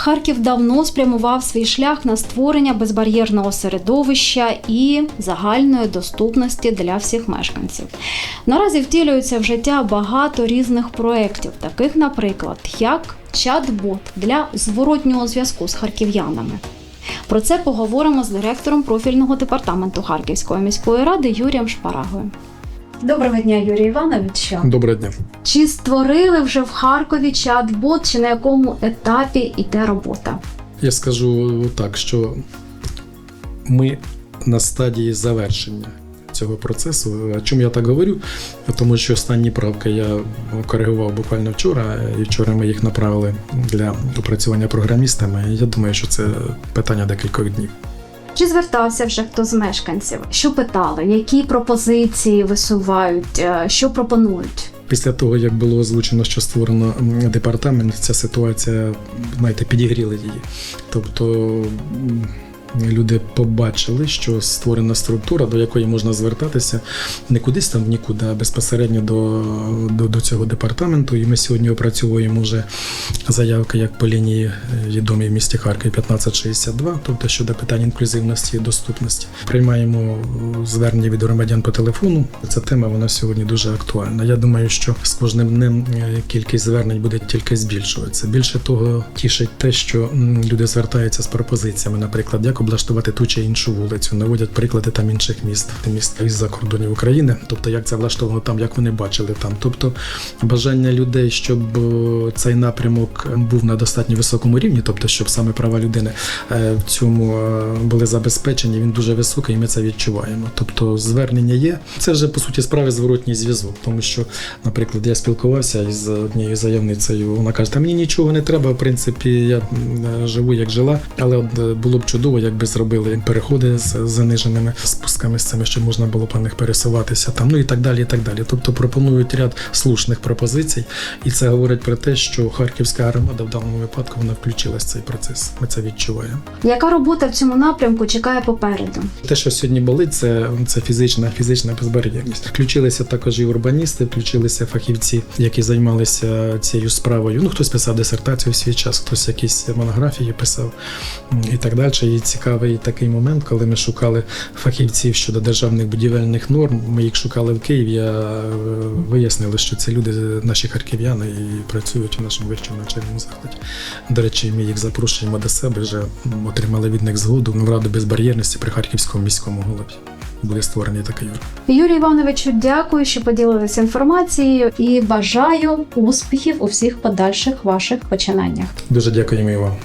Харків давно спрямував свій шлях на створення безбар'єрного середовища і загальної доступності для всіх мешканців. Наразі втілюється в життя багато різних проєктів, таких, наприклад, як чат-бот для зворотнього зв'язку з харків'янами. Про це поговоримо з директором профільного департаменту Харківської міської ради Юрієм Шпарагою. Доброго дня, Юрій Іванович. Доброго дня. Чи створили вже в Харкові чат-бот, чи на якому етапі йде робота? Я скажу так, що ми на стадії завершення цього процесу. Чому я так говорю? Тому що останні правки я коригував буквально вчора, і вчора ми їх направили для опрацювання програмістами. Я думаю, що це питання декількох днів. Чи звертався вже хто з мешканців? Що питали? Які пропозиції висувають? Е, Що пропонують? Після того, як було озвучено, що створено департамент, ця ситуація, знаєте, підігріла її. Тобто люди побачили, що створена структура, до якої можна звертатися не кудись там в нікуди, а безпосередньо до, до, до цього департаменту. І ми сьогодні опрацьовуємо вже заявки як по лінії е, відомій в місті Харкові 1562, тобто щодо питань інклюзивності і доступності. Приймаємо е, звернення від громадян по телефону. Ця тема вона сьогодні дуже актуальна. Я думаю, що з кожним днем е, кількість звернень буде тільки збільшуватися. Більше того, тішить те, що люди звертаються з пропозиціями, наприклад, як облаштувати ту чи іншу вулицю, наводять приклади там інших міст, міст із-за кордонів України, тобто як це влаштовано там, як вони бачили там. Тобто бажання людей, щоб е, цей напрямок був на достатньо високому рівні, тобто щоб саме права людини е, в цьому е, були забезпечені, він дуже високий, і ми це відчуваємо. Тобто звернення є. Це вже по суті справи зворотній зв'язок, тому що, наприклад, я спілкувався із однією заявницею. Вона каже: Та мені нічого не треба. В принципі, я живу як жила, але було б чудово, якби зробили переходи з заниженими спусками з цими, щоб можна було по них пересуватися там, ну і так далі. І так далі. Тобто пропонують ряд слушних пропозицій, і це говорить про те, що харківська громада в даному випадку вона включилась в цей процес. Ми це відчуваємо. Яка робота в цьому напрямку чекає попереду? Те, що сьогодні болить, це, це фізична, фізична безбар'єрність. Включилися також і урбаністи, включилися фахівці, які займалися цією справою. Ну, хтось писав дисертацію в свій час, хтось якісь монографії писав і так далі. І цікавий такий момент, коли ми шукали фахівців щодо державних будівельних норм. Ми їх шукали в Києві. а е, Вияснили, що це люди, наші харків'яни, і працюють у нашому вищому навчальному закладі. До речі, ми їх запрошуємо до себе. Вже отримали від них згоду в Раду безбар'єрності при Харківському міському голові. Буде створений такий орган. Юрію Івановичу, дякую, що поділилися інформацією і бажаю успіхів у всіх подальших ваших починаннях. Дуже дякуємо і вам.